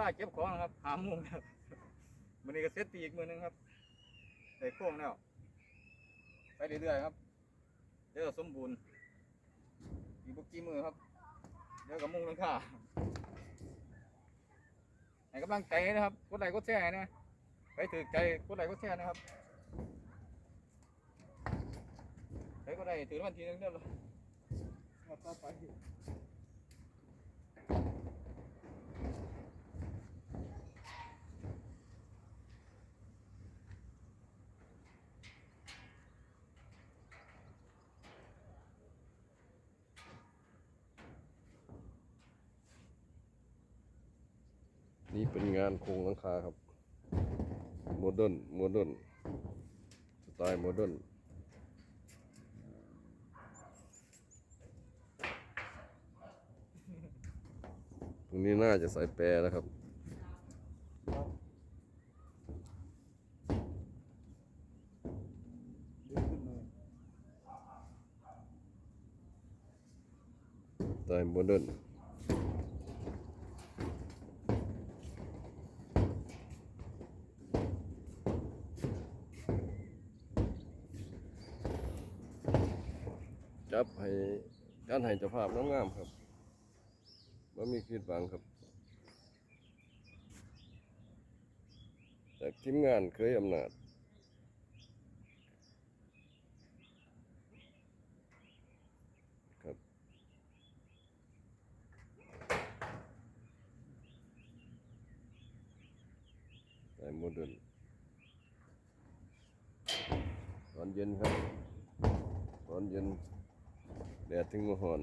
ลาเก็บของนะครับหาโมุงครับวันนี้ก็เซตตีอีกมือหนึงครับใส่โค้งแล้วไปเรื่อยๆครับเดี๋ยวสมบูรณ์อีกบุกกี่มือครับ เดี๋ยวกับมุงหลังคาให้กำลังใจนะครับกดไลค์กดแชร์นะไปถือใจกดไลค์กดแชร์นะครับไปก็ได้ถือรางวันทีนึงเด้อมาต่อไป นี่เป็นงานโครงหลังคาครับโมเดิร์นโมเดิร์นสไตล์โมเดิร์นตรงนี้น่าจะใส่แปรนะครับสไตล์โมเดิร์น จับให้การให้เจ้าภาพงามๆครับว่ามีคิดบางครับ จากทีมงานเคยอำนาจครับใส่โมเดิร์นตอนเย็นครับ ตอนเย็น แดดถึงมหอน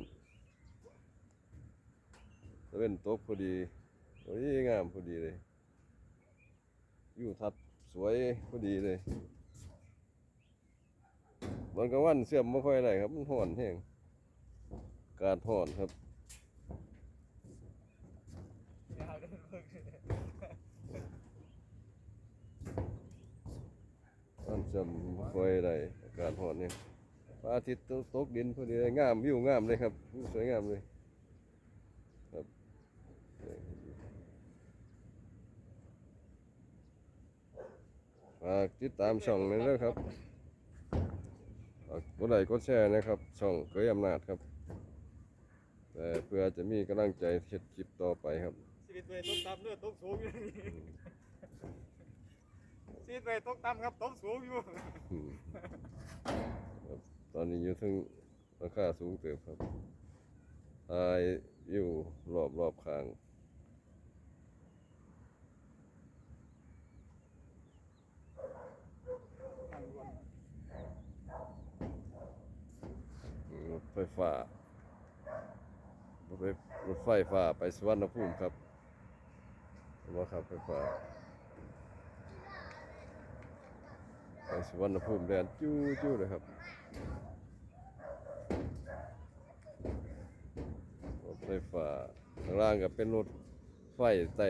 ตะเว้นตกพอดีโอ้ยงามพอดีเลยอยู่ทัดสวยพอดีเลยวันกลางวันเสื่อมไม่ค่อยอะไรครับ มันห่อนแห้งกาศห่อนครับมันจะค่อยได้อาการ้อนเนี่ย ระอาทิตย์ตกดินพอดีเลยงามวิวงามเลยครับวิวสวยงามเลยครับฝากติดตามช่องนี้ด้วยครับฝากกดไลค์กดแชร์นะครับ ช่องเคยอำนาจครับแต่เพื่อจะมีกำลังใจเฮ็ดคลิปต่อไปครับชีวิตตัวเองตกต่ำเนื้อตกสูงอยู่นี่ชีวิตตัวเองตกต่ำครับตกสูงอยู่อืมครับ ตอนนี้อยู่ถึงราคาสูงเติบครับทายอยู่รอบรอบข้าง รถไฟฟ้ารถไฟรถไฟฟ้าไปสวรรณภูมิครับว่าครับไฟฟ้าไปสวรรณภูมิแดนจู้จู้เลยครับรถ ไฟฟ้าข้างล่างกับเป็นรถไฟแต่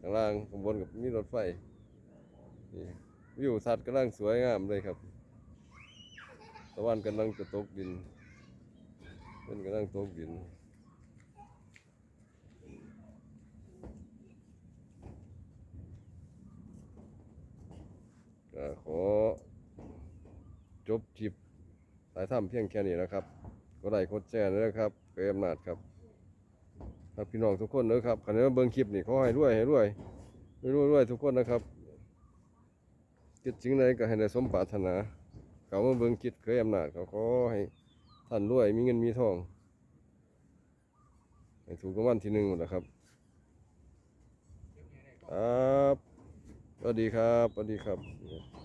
ข้างล่างข้างบนกับมีรถไฟนี่วิวทัศน์กำลังสวยงามเลยครับตะวันกำลังจะตกดินเป็นกำลังตกดินก็ขอจบคลิปสายถ้ำเพียงแค่นี้นะครับ ก็ได้กดแชร์นะครับเกยอำนาจครับ ครับพี่น้องทุกคนนะครับขันนี้เบิ่งคลิปนี่เขอให้รวยให้รวยให้รวยรวยทุกคนนะครับคิดจริงใดก็ให้ได้สมปรารถนาเขามาเบิ่งคิดเคยอำนาจเขาขอให้ท่านรวยมีเงินมีทองให้ถูกรางวัลที่หนึ่งหมดนะครับครับสวัสดีครับสวัสดีครับ